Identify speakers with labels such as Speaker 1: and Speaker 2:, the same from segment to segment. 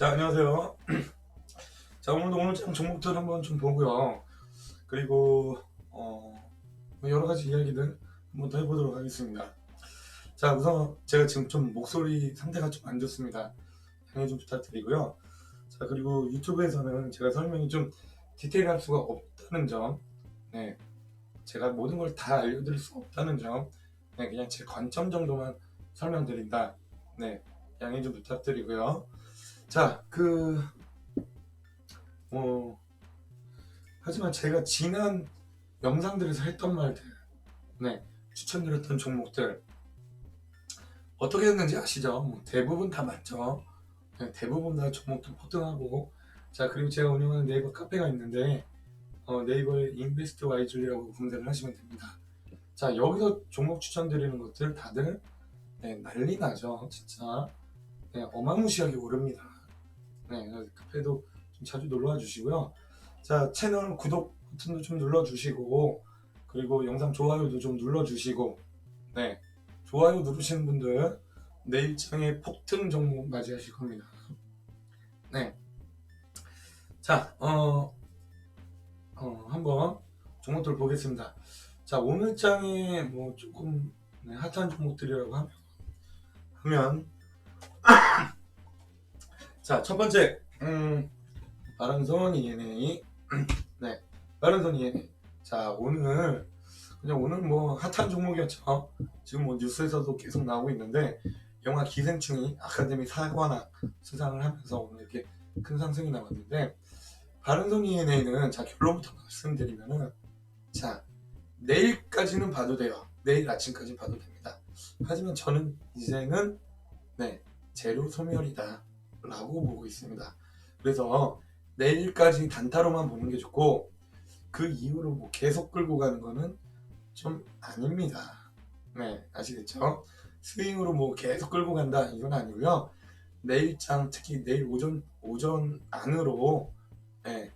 Speaker 1: 자, 안녕하세요. 자, 오늘도 오늘 장 종목들 한번 좀 보고요. 그리고, 어, 뭐 여러 가지 이야기들 한번 더 해보도록 하겠습니다. 자, 우선 제가 지금 좀 목소리 상태가 좀 안 좋습니다. 양해 좀 부탁드리고요. 자, 그리고 유튜브에서는 제가 설명이 좀 디테일할 수가 없다는 점, 네. 제가 모든 걸 다 알려드릴 수 없다는 점, 네, 그냥 제 관점 정도만 설명드린다. 네, 양해 좀 부탁드리고요. 자, 그, 뭐, 하지만 제가 지난 영상들에서 했던 말들, 네, 추천드렸던 종목들, 어떻게 됐는지 아시죠? 뭐 대부분 다 맞죠? 네, 대부분 다 종목들 포등하고, 자, 그리고 제가 운영하는 네이버 카페가 있는데, 어, 네이버에 인베스트 와이즐리라고 검색을 하시면 됩니다. 자, 여기서 종목 추천드리는 것들 다들, 네, 난리 나죠, 진짜. 네, 어마무시하게 오릅니다. 네, 카페도 좀 자주 놀러와 주시고요. 자, 채널 구독 버튼도 좀 눌러주시고, 그리고 영상 좋아요도 좀 눌러주시고, 네, 좋아요 누르시는 분들 내일장에 폭등 종목 맞이하실 겁니다. 네, 자, 어, 어, 한번 종목들 보겠습니다. 자, 오늘 장에 뭐 조금 네, 핫한 종목들이라고 하면, 하면 자, 첫 번째, 음, 바른선 ENA. 네, 바른선 ENA. 자, 오늘, 그냥 오늘 뭐 핫한 종목이었죠. 지금 뭐 뉴스에서도 계속 나오고 있는데, 영화 기생충이 아카데미 사관왕 수상을 하면서 오늘 이렇게 큰 상승이 나왔는데, 바른선 ENA는 자, 결론부터 말씀드리면은, 자, 내일까지는 봐도 돼요. 내일 아침까지 봐도 됩니다. 하지만 저는 이제는, 네, 재료 소멸이다. 라고 보고 있습니다. 그래서 내일까지 단타로만 보는 게 좋고 그 이후로 뭐 계속 끌고 가는 거는 좀 아닙니다. 네, 아시겠죠? 스윙으로 뭐 계속 끌고 간다 이건 아니고요. 내일장 특히 내일 오전 오전 안으로 네,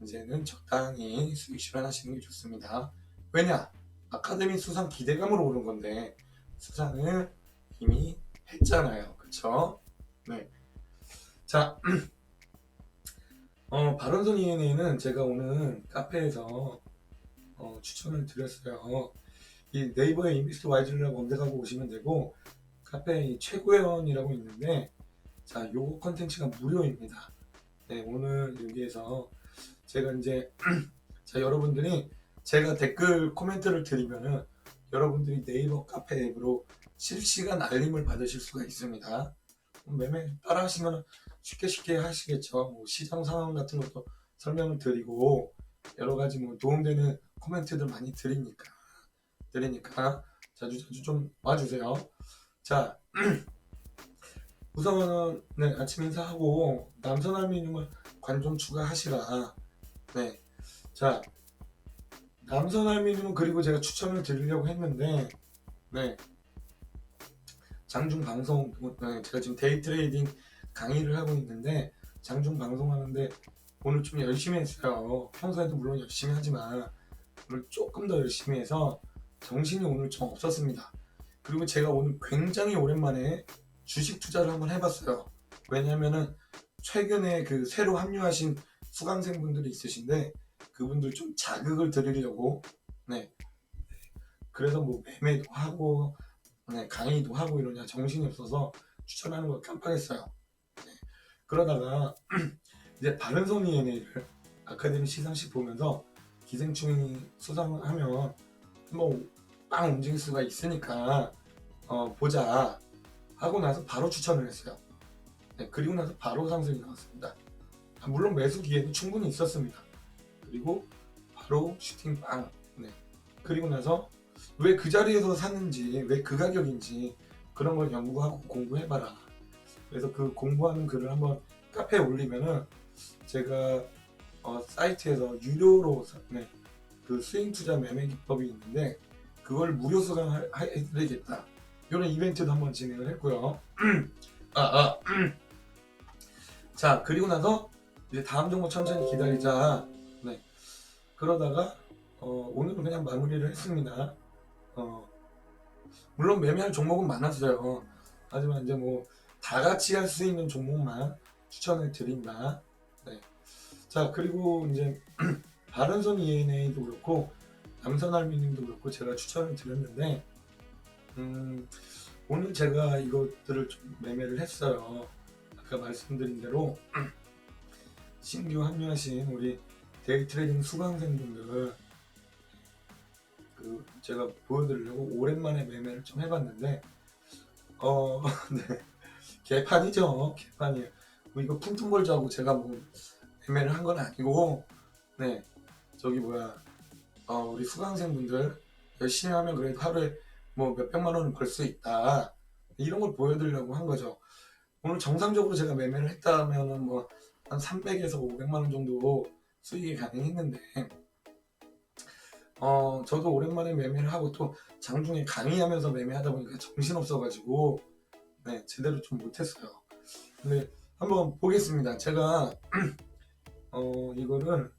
Speaker 1: 이제는 적당히 수익 실현하시는 게 좋습니다. 왜냐? 아카데미 수상 기대감으로 오른 건데 수상을 이미 했잖아요. 그쵸? 네. 자, 어, 바른선 ENA는 제가 오늘 카페에서 어, 추천을 드렸어요. 이 네이버에 인비스트 와이즐이라고 검색하고 오시면 되고 카페에 이 최고회원이라고 있는데 자, 요거 컨텐츠가 무료입니다. 네, 오늘 여기에서 제가 이제 자, 여러분들이 제가 댓글 코멘트를 드리면은 여러분들이 네이버 카페 앱으로 실시간 알림을 받으실 수가 있습니다. 매매 따라 하시면 쉽게 쉽게 하시겠죠. 뭐 시장 상황 같은 것도 설명을 드리고 여러 가지 뭐 도움되는 코멘트들 많이 드리니까 드리니까 자주 자주 좀 와주세요. 자 우선은 네 아침 인사하고 남선 알미늄을 관종 추가하시라. 네 자 남선 알미늄은 그리고 제가 추천을 드리려고 했는데 네 장중 방송 네, 제가 지금 데이 트레이딩 강의를 하고 있는데 장중 방송하는데 오늘 좀 열심히 했어요. 평소에도 물론 열심히 하지만 오늘 조금 더 열심히 해서 정신이 오늘 좀 없었습니다. 그리고 제가 오늘 굉장히 오랜만에 주식 투자를 한번 해봤어요. 왜냐면은 최근에 그 새로 합류하신 수강생분들이 있으신데 그분들 좀 자극을 드리려고 네 그래서 뭐 매매도 하고 네, 강의도 하고 이러냐 정신이 없어서 추천하는 걸 깜빡했어요. 그러다가 이제 바른선 ENA를 아카데미 시상식 보면서 기생충이 수상하면 뭐빵 움직일 수가 있으니까 어, 보자 하고 나서 바로 추천을 했어요. 네, 그리고 나서 바로 상승이 나왔습니다. 아, 물론 매수 기회도 충분히 있었습니다. 그리고 바로 슈팅 빵. 네. 그리고 나서 왜 그 자리에서 샀는지, 왜 그 가격인지 그런 걸 연구하고 공부해봐라. 그래서 그 공부하는 글을 한번 카페에 올리면은 제가 어, 사이트에서 유료로 사- 네, 그 스윙 투자 매매 기법이 있는데 그걸 무료 수강해드리겠다 이런 이벤트도 한번 진행을 했고요. 아, 아. 자 그리고 나서 이제 다음 종목 천천히 기다리자. 네. 그러다가 어, 오늘은 그냥 마무리를 했습니다. 어, 물론 매매할 종목은 많았어요. 하지만 이제 뭐 다 같이 할 수 있는 종목만 추천을 드린다. 네. 자 그리고 이제 바른손 ENA도 그렇고 남선 알미님도 그렇고 제가 추천을 드렸는데 음, 오늘 제가 이것들을 좀 매매를 했어요. 아까 말씀드린 대로 신규 합류하신 우리 데이 트레이딩 수강생분들 그 제가 보여드리려고 오랜만에 매매를 좀 해봤는데 어, 네. 개판이죠. 개판이에요. 뭐 이거 퉁퉁벌자고 제가 뭐 매매를 한 건 아니고 네 저기 뭐야 어, 우리 수강생분들 열심히 하면 그래도 하루에 뭐 몇백만 원을 벌수 있다 이런 걸 보여드리려고 한 거죠. 오늘 정상적으로 제가 매매를 했다면은 뭐 한 300에서 500만 원 정도 수익이 가능했는데 어 저도 오랜만에 매매를 하고 또 장중에 강의하면서 매매하다 보니까 정신 없어가지고 네 제대로 좀 못했어요. 근데 한번 보겠습니다. 제가 어 이거를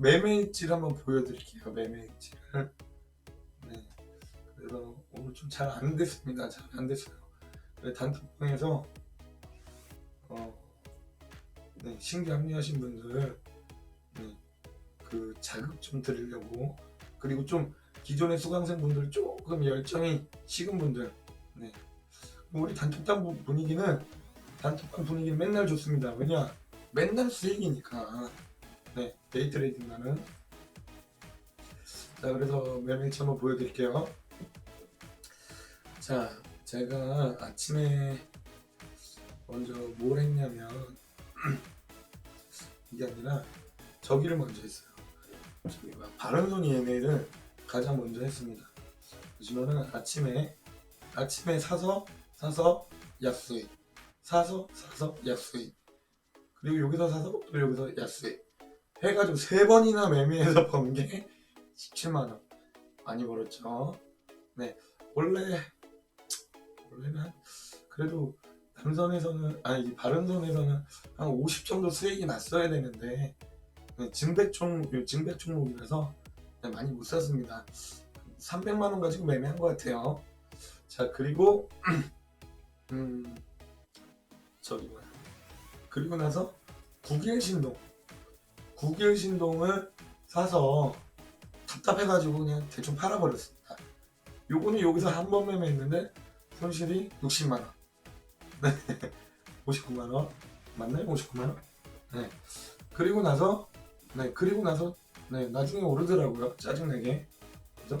Speaker 1: 매매일지를 한번 보여드릴게요. 매매일지를 네 그래서 오늘 좀 잘 안 됐습니다. 잘 안 됐어요. 네, 단톡방에서 어, 네, 신규 합류하신 분들 네, 그 자극 좀 드리려고 그리고 좀 기존의 수강생 분들 조금 열정이 식은 분들 네. 우리 단톡방 부- 분위기는 단톡방 분위기는 맨날 좋습니다. 왜냐 맨날 수익이니까 네 데이트레이딩만은 자 그래서 매매일치 한번 보여드릴게요. 자 제가 아침에 먼저 뭘 했냐면 이게 아니라 저기를 먼저 했어요. 저기 뭐 바른손 EMA를 가장 먼저 했습니다. 보시면은 아침에 아침에 사서 사서 약수익 사서 사서 약수익 그리고 여기서 사서 또 여기서 약수익 해가지고 세 번이나 매매해서 번 게 17만 원 많이 벌었죠. 네 원래 원래는 한- 그래도 남선에서는 아니 이 바른선에서는 한 50 정도 수익이 났어야 되는데 네, 증백 종목 증백 종목이라서 네, 많이 못 샀습니다. 300만 원 가지고 매매한 것 같아요. 자 그리고 음 저기 뭐야 그리고 나서 국일 신동 국일 신동을 사서 답답해가지고 그냥 대충 팔아버렸습니다. 요거는 여기서 한 번 매매했는데 손실이 60만 원. 네. 59만 원. 맞나요? 59만 원? 네. 그리고 나서 네, 그리고 나서 네, 나중에 오르더라고요. 짜증나게. 그죠?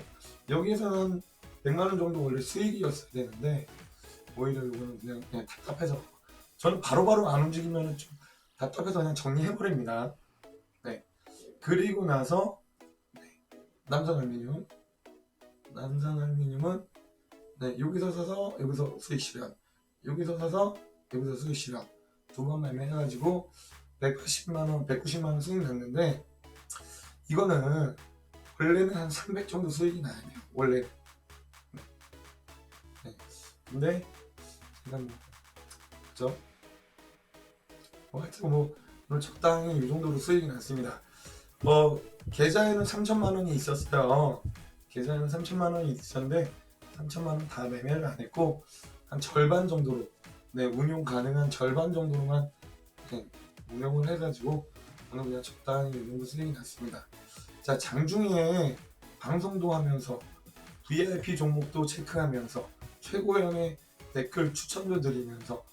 Speaker 1: 여기에서는 100만 원 정도 원래 수익이었어야 되는데 오히려 이거는 그냥, 그냥 답답해서. 저는 바로바로 안 움직이면 좀 답답해서 그냥 정리해버립니다. 네. 그리고 나서 네, 남성 알미늄. 남성 알미늄은 네, 여기서 사서 여기서 수익 실현. 여기서 사서 여기서 수익 실현. 두 번 매매해가지고 180만원 190만원 수익 났는데 이거는 원래는 한 300 정도 수익이 나야 돼요. 원래. 네. 근데 뭐 그죠 뭐 하여튼 뭐 오늘 적당히 이 정도로 수익이 났습니다. 뭐 계좌에는 3천만 원이 있었어요. 계좌에는 3천만 원이 있었는데 3천만 원 다 매매를 안 했고 한 절반 정도로 네 운용 가능한 절반 정도로만 네, 운용을 해가지고 오늘 그냥 적당히 이 정도 수익이 났습니다. 자 장중에 방송도 하면서 VIP 종목도 체크하면서 최고형의 댓글 추천도 드리면서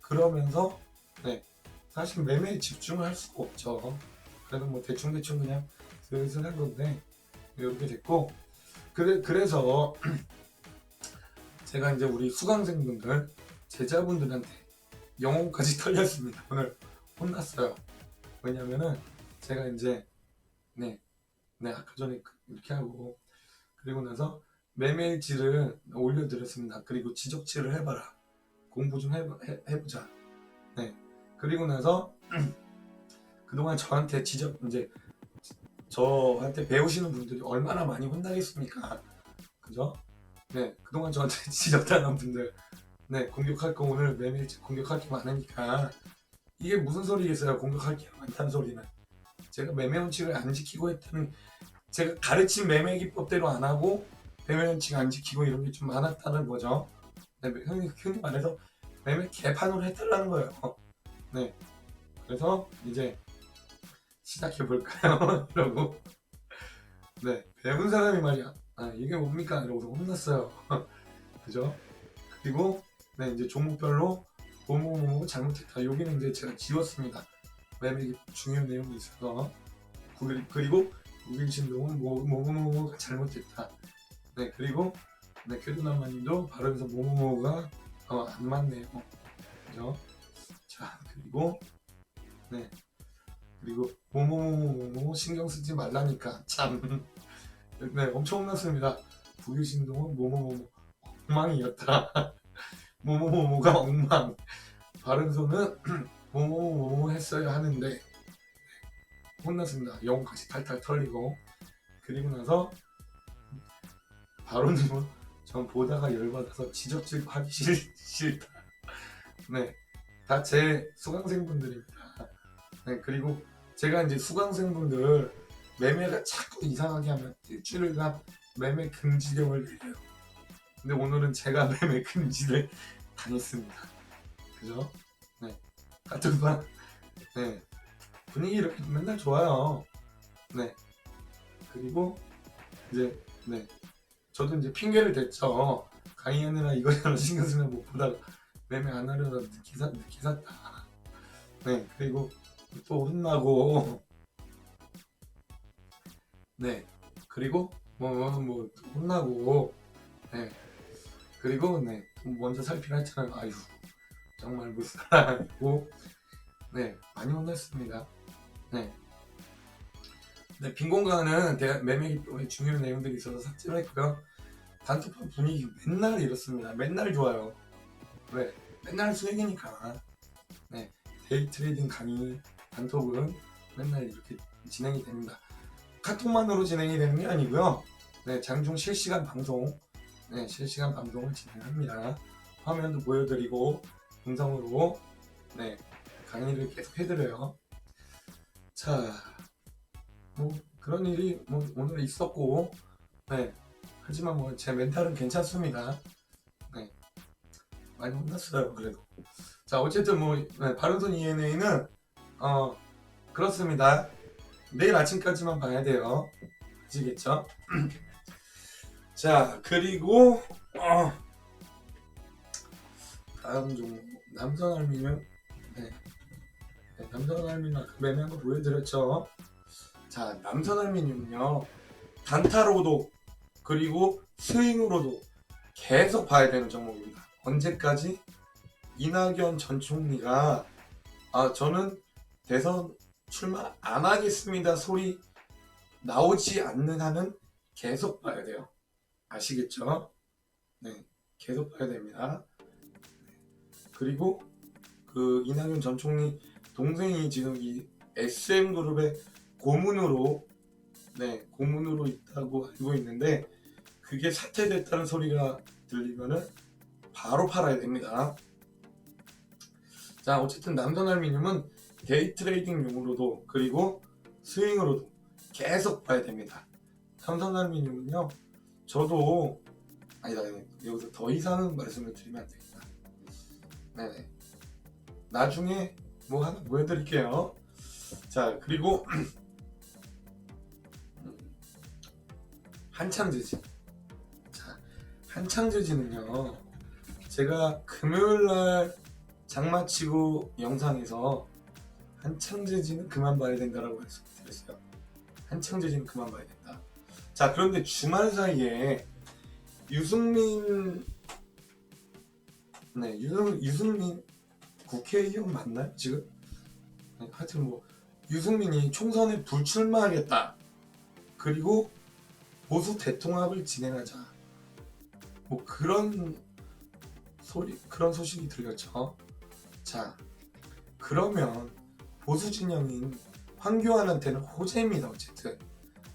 Speaker 1: 그러면서 네 사실 매매에 집중을 할 수가 없죠. 그래도 뭐 대충 대충 그냥 슬슬 한 건데 이렇게 됐고 그래 그래서 제가 이제 우리 수강생분들 제자분들한테 영혼까지 털렸습니다. 오늘 혼났어요. 왜냐면은 제가 이제 네, 네 아까 전에 그- 이렇게 하고 그리고 나서 매매일지를 올려드렸습니다. 그리고 지적치를 해봐라. 공부 좀 해봐, 해, 해보자. 네. 그리고 나서 그동안 저한테 지적 이제 저한테 배우시는 분들이 얼마나 많이 혼나겠습니까? 그죠? 네, 그동안 저한테 지적당한 분들, 네, 공격할 거 오늘 매일째 공격할 게 많으니까 이게 무슨 소리겠어요? 공격할 게 많다는 소리는 제가 매매 원칙을 안 지키고 했다는 제가 가르친 매매 기법대로 안 하고 매매 원칙 안 지키고 이런 게 좀 많았다는 거죠. 네, 흔히, 흔히 말해서 매매 개판으로 했다라는 거예요. 네. 그래서 이제 시작해 볼까요? 이러고 네 배운 사람이 말이야. 아 이게 뭡니까? 이러고서 혼났어요. 그죠? 그리고 네 이제 종목별로 뭐뭐뭐 잘못했다. 여기는 이제 제가 지웠습니다. 매매 중요한 내용이 있어서 그- 그리고 국일 신동은 뭐뭐뭐가 잘못했다. 네 그리고 네 쾌도남마님도 발음에서 뭐뭐뭐가 어, 안 맞네요. 그죠? 자 그리고 네 그리고 뭐뭐뭐뭐 신경 쓰지 말라니까 참. 네 엄청 혼났습니다. 국일 신동은 뭐뭐뭐뭐 엉망이었다. 뭐뭐뭐뭐가 엉망. 발음소는 뭐뭐뭐 했어야 하는데 네, 혼났습니다. 영까지 탈탈 털리고 그리고 나서 바로님은 전 보다가 열받아서 지적질 하기 싫, 싫다. 네, 다 제 수강생분들입니다. 네, 그리고 제가 이제 수강생분들 매매가 자꾸 이상하게 하면 일주일간 매매 금지령을 내려요. 근데 오늘은 제가 매매 금지를 당했습니다. 그죠? 네. 같은 반, 네. 분위기 이렇게 맨날 좋아요. 네. 그리고 이제, 네. 저도 이제 핑계를 댔죠. 강의하느라 이거저거 신경 쓰느라 못 보다가 매매 안 하려다 늦게, 사, 늦게 샀다. 네. 그리고 또 혼나고. 네. 그리고 뭐, 뭐, 뭐, 또 혼나고. 네. 그리고, 네. 돈 먼저 살피라 했잖아요. 아유. 정말 무사하고 네 많이 혼났습니다. 네. 네, 빈 공간은 매매 기법에 중요한 내용들이 있어서 삭제를 했고요. 단톡방 분위기 맨날 이렇습니다. 맨날 좋아요. 왜? 맨날 수익이니까. 네, 데이 트레이딩 강의 단톡은 맨날 이렇게 진행이 됩니다. 카톡만으로 진행이 되는 게 아니고요. 네, 장중 실시간 방송, 네, 실시간 방송을 진행합니다. 화면도 보여드리고 음성으로 네 강의를 계속 해드려요. 자, 뭐 그런 일이 뭐 오늘 있었고, 네 하지만 뭐 제 멘탈은 괜찮습니다. 네 많이 혼났어요 그래도. 자 어쨌든 뭐 네, 바른손 ENA는 어 그렇습니다. 내일 아침까지만 봐야 돼요. 아시겠죠? 자 그리고 어, 다음 종목 남선 알미는 네. 네, 남선 알미는 아까 매매한 거 보여드렸죠. 자 남선 알미는요 단타로도 그리고 스윙으로도 계속 봐야 되는 종목입니다. 언제까지 이낙연 전 총리가 아 저는 대선 출마 안 하겠습니다 소리 나오지 않는 한은 계속 봐야 돼요. 아시겠죠? 네, 계속 봐야 됩니다. 그리고 그 이낙연 전 총리 동생이 지금 이 SM 그룹의 고문으로 네 고문으로 있다고 알고 있는데 그게 사퇴됐다는 소리가 들리면은 바로 팔아야 됩니다. 자 어쨌든 남선알미늄은 데이 트레이딩용으로도 그리고 스윙으로도 계속 봐야 됩니다. 삼선알미늄은요 저도 아니다. 여기서 더 이상은 말씀을 드리면 안 됩니다. 네네. 나중에 뭐 하나 보여드릴게요. 자 그리고 한창지지. 자 한창지지는요. 제가 금요일 날 장마치고 영상에서 한창지지는 그만 봐야 된다라고 말씀드렸어요. 한창지지는 그만 봐야 된다. 자 그런데 주말 사이에 유승민 네 유승, 유승민 국회의원 맞나요 지금? 네, 하여튼 뭐 유승민이 총선에 불출마하겠다. 그리고 보수 대통합을 진행하자. 뭐 그런 소리 그런 소식이 들렸죠. 자 그러면 보수 진영인 황교안한테는 호재입니다. 어쨌든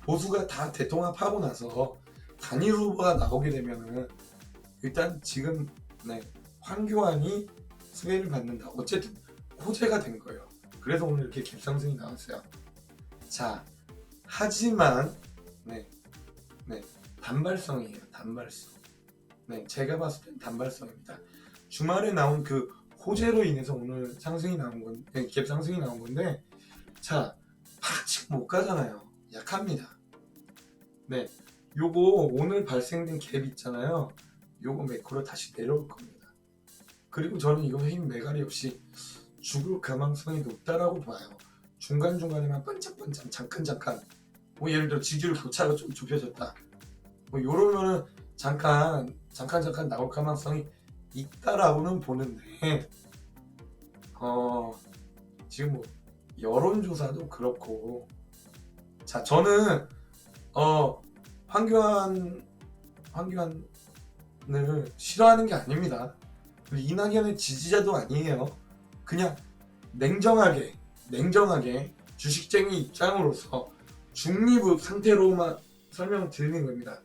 Speaker 1: 보수가 다 대통합하고 나서 단일 후보가 나오게 되면은 일단 지금 네 황교안이 수혜를 받는다. 어쨌든 호재가 된 거예요. 그래서 오늘 이렇게 갭상승이 나왔어요. 자 하지만 네, 네 단발성이에요. 단발성. 네 제가 봤을 땐 단발성입니다. 주말에 나온 그 호재로 인해서 오늘 상승이 나온 건, 네, 갭 상승이 나온 건데, 자, 파치가 못 가잖아요. 약합니다. 네, 요거 오늘 발생된 갭 있잖아요. 요거 매크로 다시 내려올 겁니다. 그리고 저는 이거 힘 매갈이 없이 죽을 가망성이 높다라고 봐요. 중간중간에만 반짝반짝 잠깐 잠깐 뭐 예를 들어 지지율 교차가 좀 좁혀졌다. 뭐 요러면은 잠깐 잠깐 잠깐 나올 가망성이 있다라고는 보는데 어 지금 뭐 여론조사도 그렇고 자 저는 어 황교안 황교안을 싫어하는 게 아닙니다. 이낙연의 지지자도 아니에요. 그냥 냉정하게 냉정하게 주식쟁이 입장으로서 중립 상태로만 설명을 드리는 겁니다.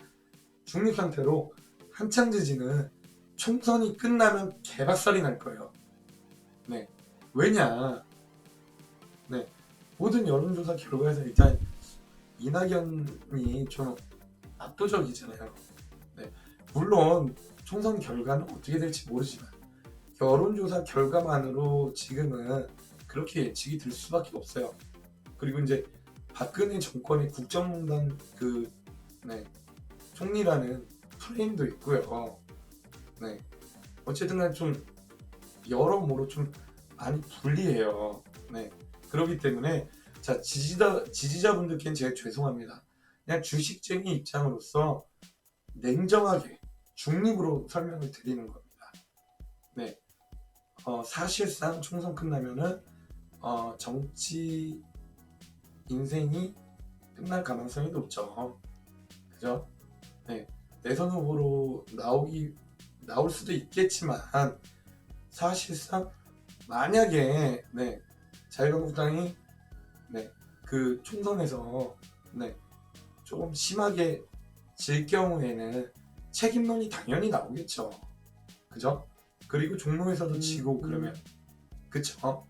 Speaker 1: 중립 상태로 한창 지지는 총선이 끝나면 개박살이 날 거예요. 네. 왜냐? 네. 모든 여론조사 결과에서 일단 이낙연이 좀 압도적이잖아요. 네. 물론 총선 결과는 어떻게 될지 모르지만 여론조사 결과만으로 지금은 그렇게 예측이 될 수밖에 없어요. 그리고 이제 박근혜 정권의 국정농단 그 네, 총리라는 프레임도 있고요. 네. 어쨌든 간에 좀 여러모로 좀 많이 불리해요. 네. 그렇기 때문에 자 지지자 지지자분들께는 제가 죄송합니다. 그냥 주식쟁이 입장으로서 냉정하게 중립으로 설명을 드리는 겁니다. 네. 어, 사실상 총선 끝나면은 어, 정치 인생이 끝날 가능성이 높죠. 그죠? 네. 대선 후보로 나오기 나올 수도 있겠지만 사실상 만약에 네, 자유한국당이 네, 그 총선에서 네, 조금 심하게 질 경우에는 책임론이 당연히 나오겠죠. 그죠? 그리고 종로에서도
Speaker 2: 음,
Speaker 1: 지고
Speaker 2: 음.
Speaker 1: 그러면 그쵸?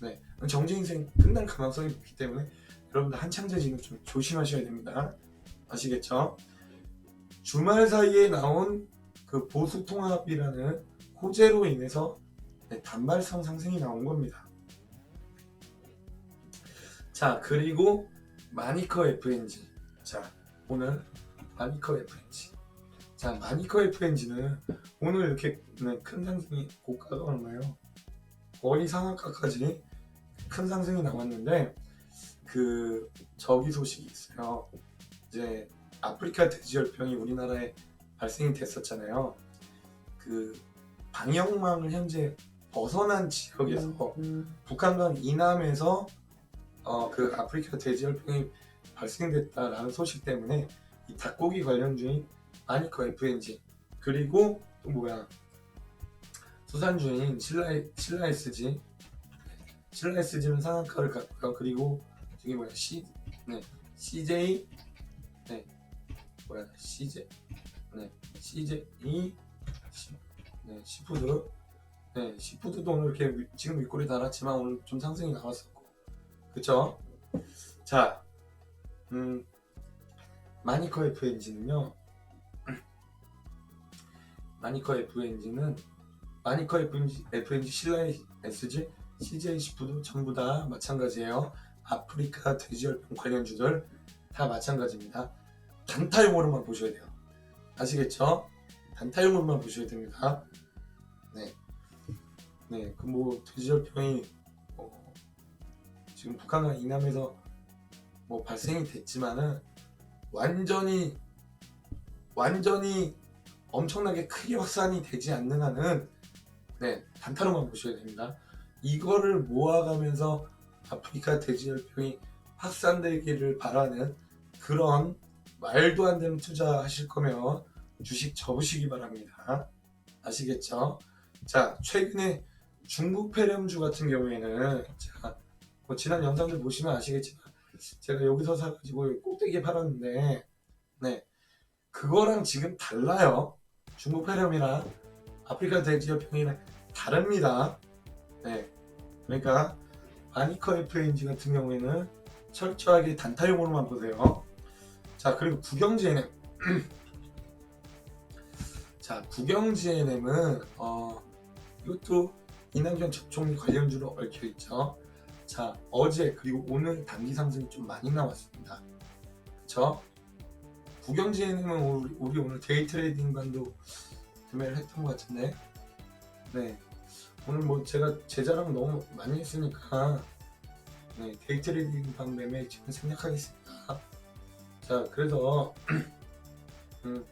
Speaker 1: 네, 정치 인생 끝날 가능성이 높기 때문에 여러분들 한창 재지는 좀 조심하셔야 됩니다. 아시겠죠? 주말 사이에 나온 그 보수 통합이라는 호재로 인해서 네, 단발성 상승이 나온 겁니다. 자 그리고 마니커 FNG 자 오늘 마니커 FNG 자 마니커 FNG는 오늘 이렇게 네, 큰 상승이 고가가 얼마요? 거의 상한가까지 큰 상승이 나왔는데 그 저기 소식이 있어요. 이제 아프리카 돼지열병이 우리나라에 발생이 됐었잖아요. 그 방역망을 현재 벗어난 지역에서
Speaker 2: 음,
Speaker 1: 북한강 이남에서 어, 그 아프리카 돼지열병이 발생됐다라는 소식 때문에 이 닭고기 관련 주인 아니커 FNG 그리고 또 뭐야 수산 주인 신라 신라 SG 신라 SG는 상한가를 갔고요. 그리고 저기 뭐야 C 네 CJ 네 CJ 네 시- 네 시푸드 네 시푸드도 오늘 이렇게 위- 지금 윗골이 달았지만 오늘 좀 상승이 나왔었고 그쵸? 자, 음, 마니커 FNG는요, 마니커 FNG는, 마니커 FNG, FNG 신라의 SG, CJ 시푸드 전부 다 마찬가지예요. 아프리카 돼지열병 관련주들 다 마찬가지입니다. 단타용으로만 보셔야 돼요. 아시겠죠? 단타용으로만 보셔야 됩니다. 네. 네, 그 뭐 돼지열병이 어, 지금 북한과 이남에서 뭐 발생이 됐지만은 완전히 완전히 엄청나게 크게 확산이 되지 않는 한은 네 단타로만 보셔야 됩니다. 이거를 모아가면서 아프리카 돼지열병이 확산되기를 바라는 그런 말도 안 되는 투자하실 거면 주식 접으시기 바랍니다. 아시겠죠? 자 최근에 중국 폐렴주 같은 경우에는 자 뭐 지난 영상들 보시면 아시겠지만 제가 여기서 사가지고 꼭대기에 팔았는데 네 그거랑 지금 달라요 중국 폐렴이랑 아프리카 돼지열병이랑 다릅니다 네 그러니까 아니커 FNG 같은 경우에는 철저하게 단타용으로만 보세요 자 그리고 구경지NM 자 구경지NM은 어 이것도 이낙연 접종리 관련주로 얽혀 있죠. 자 어제 그리고 오늘 단기 상승이 좀 많이 나왔습니다. 그쵸? 구경진님은 우리, 우리 오늘 데이 트레이딩반도 구매를 했던 것 같은데 네 오늘 뭐 제가 제 자랑 너무 많이 했으니까 네 데이 트레이딩 반 매매 지금 생략하겠습니다. 자 그래서 음,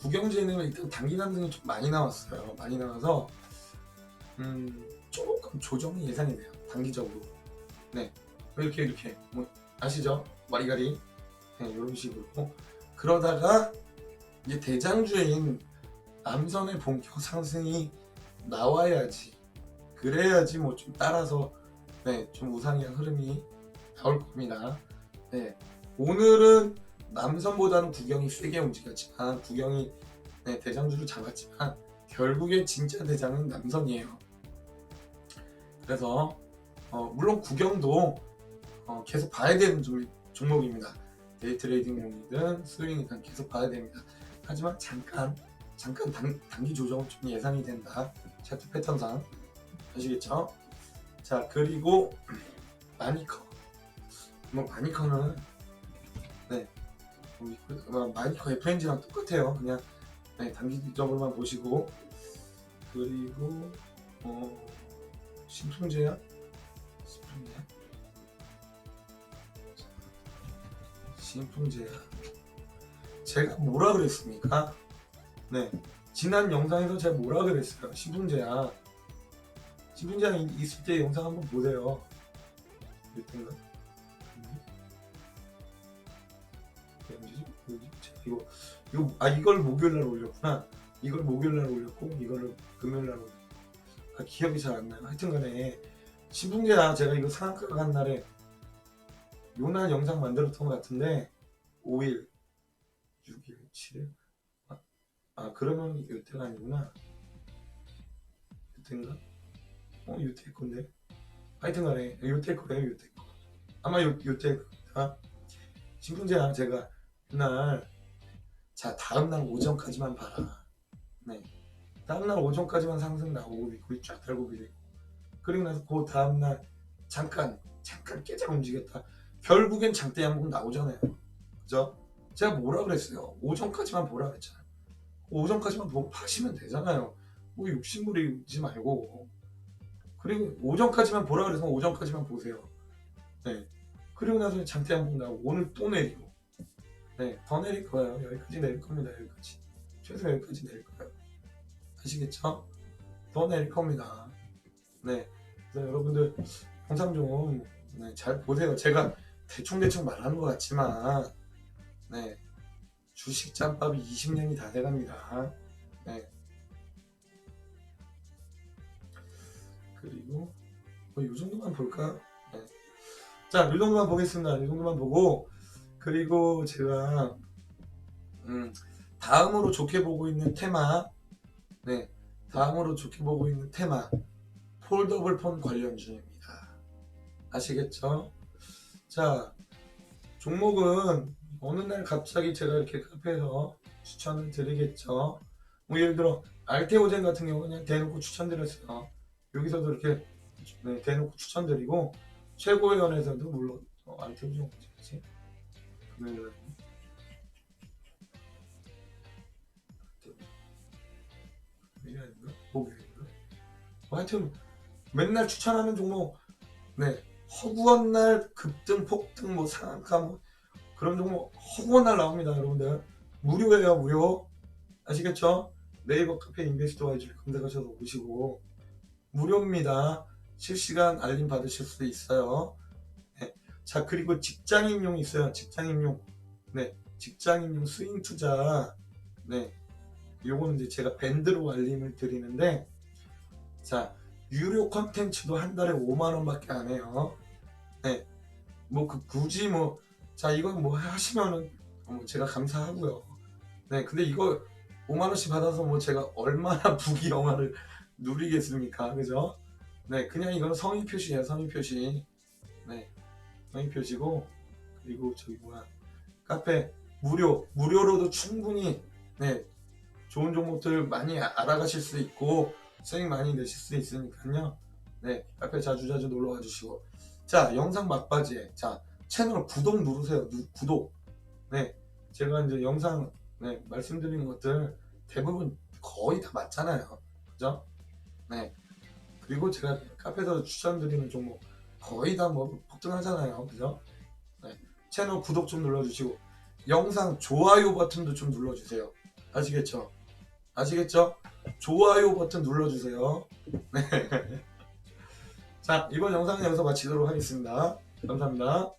Speaker 1: 구경진님은 일단 단기 상승이 좀 많이 나왔어요. 많이 나와서 음, 조금 조정이 예상이 돼요. 단기적으로. 네. 이렇게 이렇게 뭐 아시죠? 와리가리. 네, 이런 식으로. 그러다가 이제 대장주인 남선의 본격 상승이 나와야지. 그래야지 뭐 좀 따라서 네, 좀 우상향 흐름이 나올 겁니다. 네. 오늘은 남선보다는 구경이 세게 움직였지만 구경이 네, 대장주를 잡았지만 결국에 진짜 대장은 남선이에요. 그래서 어, 물론 구경도 어, 계속 봐야 되는 종- 종목입니다. 데이 트레이딩용이든 스윙이든 계속 봐야 됩니다. 하지만 잠깐 잠깐 단, 단기 조정은 좀 예상이 된다. 차트 패턴상 아시겠죠? 자 그리고 마니커 뭐 마니커는 마니커 FNG랑 똑같아요. 그냥 네, 단기적으로만 보시고 그리고 어, 신풍제약 신풍제약 신풍제약 제가 뭐라 그랬습니까? 네 지난 영상에서 제가 뭐라? 신풍제약 신풍제약 이- 있을 때 영상 한번 보세요. 이때인가? 이거 이거 아 이걸 목요일 날 올렸구나. 이걸 목요일 날 올렸고 이거를 금요일 날 올렸고 아, 기억이 잘 안 나요. 하여튼간에 신풍제약 제가 이거 상한가 간 날에 요날 영상 만들었던 것 같은데 5일, 6일, 7일 아, 아 그러면 요때가 아니구나. 요때인가? 어 요때 건데 하여튼간에 요때 거래요 요때 거 아마 요 요때 거다. 신풍제약 제가 그날 자 다음날 오전까지만 봐라. 네. 다음날 오전까지만 상승 나오고 거의 쫙 달고 비리고 그리고 나서 그 다음날 잠깐 잠깐 깨작 움직였다. 결국엔 장대 양봉 나오잖아요. 그죠? 제가 뭐라 그랬어요? 오전까지만 보라 그랬잖아요. 오전까지만 보고 파시면 되잖아요. 뭐 욕심부리지 말고. 그리고 오전까지만 보라 그래서 오전까지만 보세요. 네. 그리고 나서 장대 양봉 나오고 오늘 또 내리고. 네, 더 내릴 거예요. 여기까지 내릴 겁니다. 여기까지. 최소 여기까지 내릴 거예요. 아시겠죠? 더 내릴 겁니다. 네. 그래서 여러분들 영상 좀 네, 잘 보세요. 제가 대충대충 말하는 것 같지만, 네. 주식 짬밥이 20년이 다 돼갑니다. 네. 그리고, 뭐, 이 정도만 볼까요? 네. 자, 이 정도만 보겠습니다. 이 정도만 보고, 그리고 제가, 음, 다음으로 좋게 보고 있는 테마, 네. 다음으로 좋게 보고 있는 테마, 폴더블 폰 관련주입니다. 아시겠죠? 자, 종목은 어느 날 갑자기 제가 이렇게 카페에서 추천을 드리겠죠. 뭐 예를 들어 알테오젠 같은 경우는 그냥 대놓고 추천드렸어요. 여기서도 이렇게 네, 대놓고 추천드리고 최고의 연에서도 물론 어, 알테오젠 뭐지? 금요일 아닌가? 목요일인가? 뭐 하여튼 맨날 추천하는 종목 네 허구한 날 급등 폭등 뭐 상한가 뭐 그런 종목 허구한 날 나옵니다 여러분들 무료예요 무료 아시겠죠 네이버 카페 인베스트 와이즈 검색하셔서 오시고 무료입니다 실시간 알림 받으실 수도 있어요 네. 자 그리고 직장인용 있어요 직장인용 네 직장인용 스윙 투자 네 요거는 이제 제가 밴드로 알림을 드리는데 자 유료 컨텐츠도 한 달에 5만 원밖에 안 해요. 네, 뭐 그 굳이 뭐 자 이건 뭐 하시면은 뭐 제가 감사하고요. 네, 근데 이거 5만 원씩 받아서 뭐 제가 얼마나 부귀 영화를 누리겠습니까, 그죠? 네, 그냥 이건 성의 표시예요, 성의 표시. 네, 성의 표시고 그리고 저기 뭐야 카페 무료 무료로도 충분히 네 좋은 종목들 많이 아- 알아가실 수 있고 수익 많이 내실 수 있으니까요. 네, 카페 자주 자주 놀러 와 주시고. 자, 영상 막바지에 자 채널 구독 누르세요. 누, 구독. 네, 제가 이제 영상 네, 말씀드리는 것들 대부분 거의 다 맞잖아요. 그죠? 네. 그리고 제가 카페에서 추천드리는 종목 거의 다 뭐 폭등하잖아요. 그죠? 네. 채널 구독 좀 눌러주시고 영상 좋아요 버튼도 좀 눌러주세요. 아시겠죠? 아시겠죠? 좋아요 버튼 눌러주세요. 네. 자, 이번 영상은 여기서 마치도록 하겠습니다. 감사합니다.